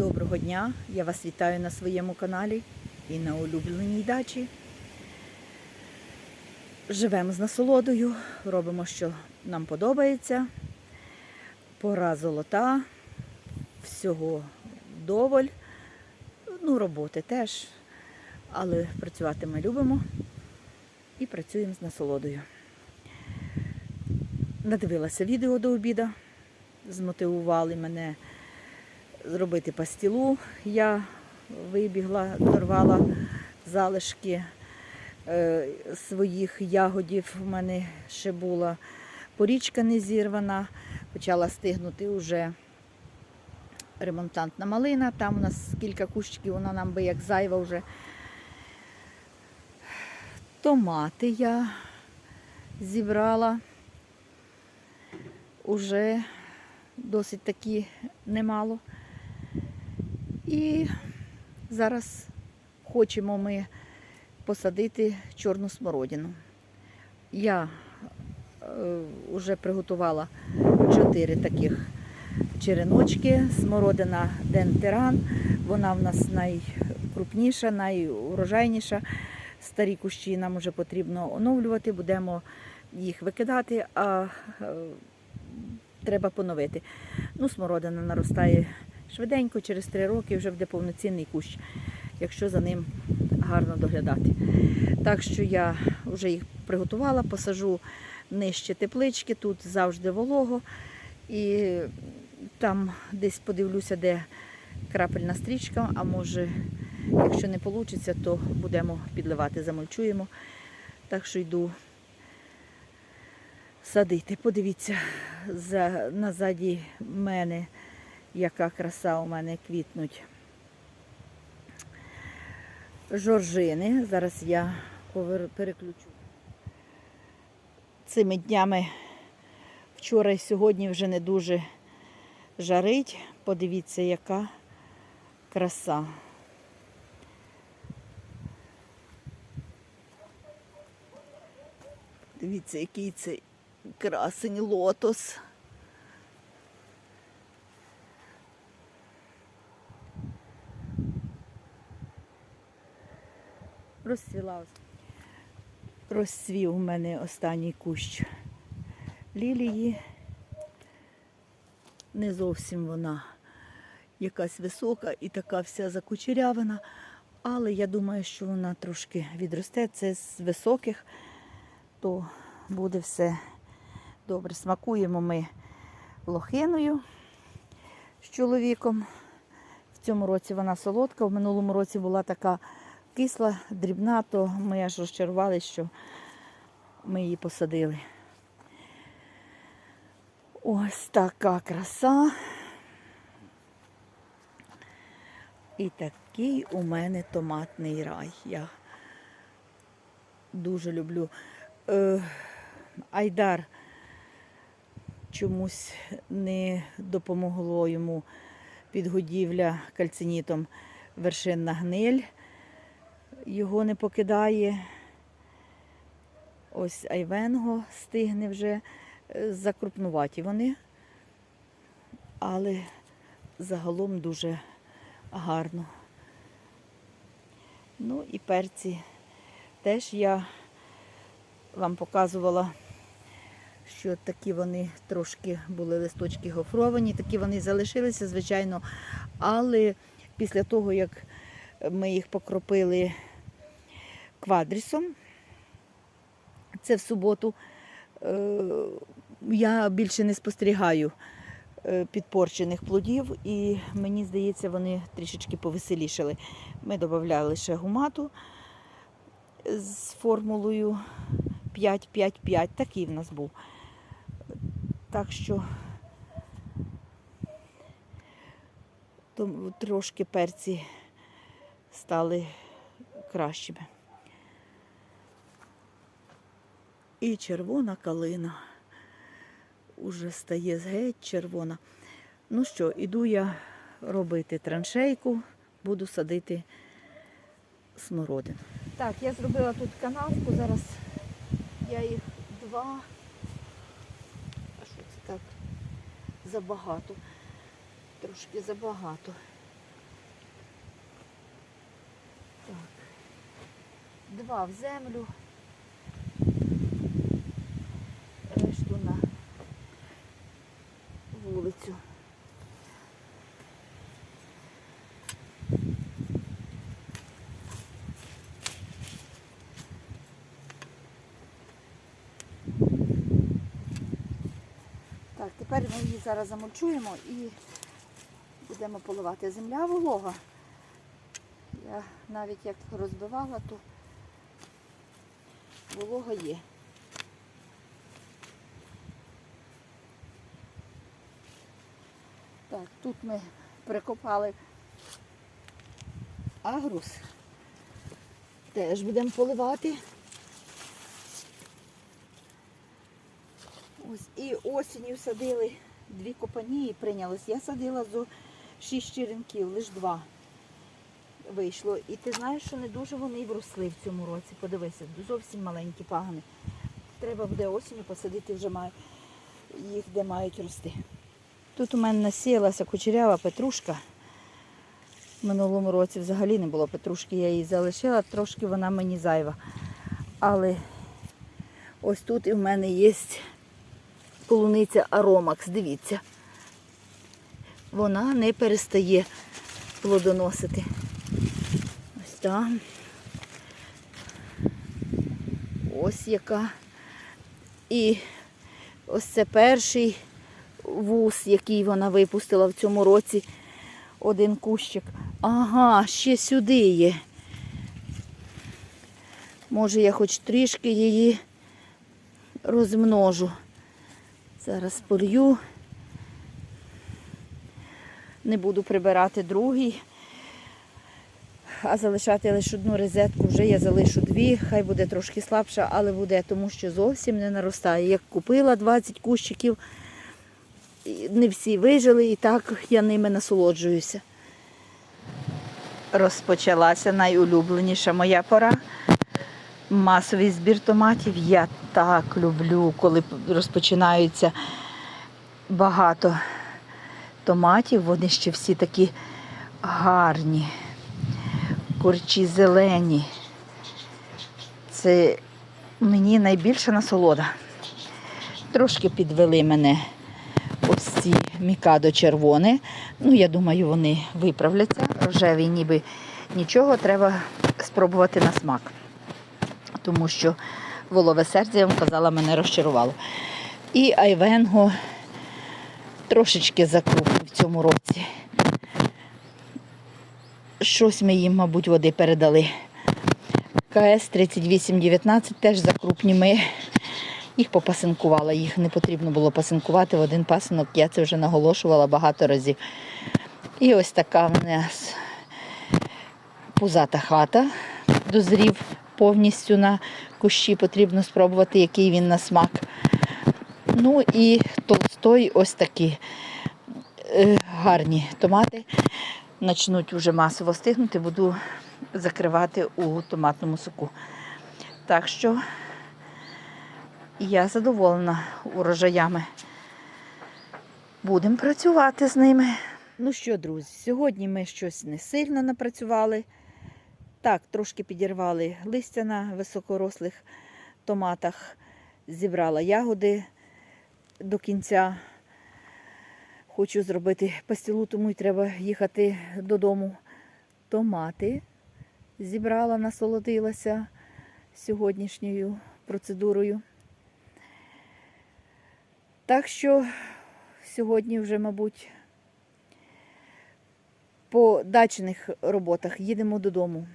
Доброго дня! Я вас вітаю на своєму каналі і на улюбленій дачі. Живемо з насолодою, робимо, що нам подобається. Пора золота, всього вдоволь. Ну, роботи теж, але працювати ми любимо і працюємо з насолодою. Надивилася відео до обіду, змотивували мене зробити пастілу. Я вибігла, дорвала залишки е, своїх ягодів. У мене ще була порічка не зірвана, почала стигнути вже ремонтантна малина. Там у нас кілька кущиків, вона нам би як зайва вже. Томати я зібрала. Уже досить таки немало. І зараз хочемо ми посадити чорну смородину. Я вже приготувала чотири таких череночки. Смородина дентеран. Вона в нас найкрупніша, найурожайніша. Старі кущі нам вже потрібно оновлювати, будемо їх викидати, а е, треба поновити. Ну, смородина наростає швиденько, через три роки вже буде повноцінний кущ, якщо за ним гарно доглядати. Так що я вже їх приготувала, посажу нижче теплички, тут завжди волого. І там десь подивлюся, де крапельна стрічка, а може, якщо не вийде, то будемо підливати, замульчуємо. Так що йду садити. Подивіться, за, назаді мене яка краса у мене квітнуть жоржини. Зараз я переключу. Цими днями вчора і сьогодні вже не дуже жарить. Подивіться, яка краса. Дивіться, який це красень лотос. Розцвіла. Розцвів у мене останній кущ лілії. Не зовсім вона якась висока і така вся закучерявина, але я думаю, що вона трошки відросте. Це з високих, то буде все добре. Смакуємо ми лохиною з чоловіком. В цьому році вона солодка, в минулому році була така кисла, дрібна, то ми аж розчарувалися, що ми її посадили. Ось така краса. І такий у мене томатний рай. Я дуже люблю. Е, Айдар чомусь не допомогло йому підгодівля кальцинітом вершинна гниль. Його не покидає. Ось айвенго стигне вже е, закрупнуваті вони, але загалом дуже гарно. Ну і перці теж я вам показувала, що такі вони трошки були листочки гофровані, такі вони залишилися, звичайно, але після того, як ми їх покропили квадрісом, це в суботу, е, я більше не спостерігаю е, підпорчених плодів, і мені здається, вони трішечки повеселішали. Ми додавали ще гумату з формулою 5-5-5, такий в нас був. Так що трошки перці стали кращими. І червона калина. Уже стає геть червона. Ну що, іду я робити траншейку, буду садити смородину. Так, я зробила тут канавку, зараз я їх два. А що це так? Забагато. Трошки забагато. Так. Два в землю. Тепер ми її зараз замульчуємо і будемо поливати. Земля волога. Я навіть як розбивала, то волога є. Так, тут ми прикопали агрус. Теж будемо поливати. Ось і осінню садили дві копані і прийнялось. Я садила зо шість черенків, лише два вийшло. І ти знаєш, що не дуже вони вросли в цьому році. Подивися, зовсім маленькі пагани. Треба буде осінню посадити вже має, їх, де мають рости. Тут у мене насіялася кучерява петрушка. В минулому році взагалі не було петрушки, я її залишила, трошки вона мені зайва. Але ось тут і в мене є полуниця Аромакс, дивіться. Вона не перестає плодоносити. Ось там. Ось яка. І ось це перший вуз, який вона випустила в цьому році. Один кущик. Ага, ще сюди є. Може я хоч трішки її розмножу. Зараз полью. Не буду прибирати другий, а залишати лише одну розетку. Вже я залишу дві, хай буде трошки слабша, але буде, тому що зовсім не наростає. Як купила 20 кущиків, не всі вижили, і так я ними насолоджуюся. Розпочалася найулюбленіша моя пора. Масовий збір томатів. Я так люблю, коли розпочинаються багато томатів. Вони ще всі такі гарні, корчі зелені. Це мені найбільша насолода. Трошки підвели мене ось ці мікадо червоні. Ну, я думаю, вони виправляться. Рожеві ніби нічого, треба спробувати на смак. Тому що волове серце, я вам казала, мене розчарувало. І айвенго трошечки закрупнив в цьому році. Щось ми їм, мабуть, води передали. КС 3819 теж закрупні ми. Їх попасинкувала, їх не потрібно було пасинкувати в один пасинок, я це вже наголошувала багато разів. І ось така в нас пузата хата дозрів повністю на кущі, потрібно спробувати, який він на смак. Ну і толстой ось такі е, гарні томати. Почнуть вже масово стигнути, буду закривати у томатному соку. Так що я задоволена урожаями. Будемо працювати з ними. Ну що, друзі, сьогодні ми щось не сильно напрацювали. Так, трошки підірвали листя на високорослих томатах, зібрала ягоди до кінця. Хочу зробити пастилу, тому й треба їхати додому. Томати зібрала, насолодилася сьогоднішньою процедурою. Так що сьогодні вже, мабуть, по дачних роботах їдемо додому.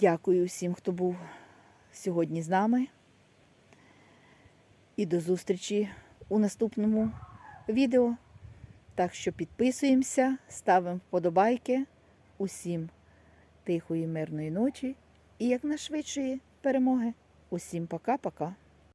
Дякую всім, хто був сьогодні з нами. І до зустрічі у наступному відео. Так що підписуємося, ставимо вподобайки. Усім тихої, мирної ночі і якнайшвидшої перемоги. Усім пока-пока.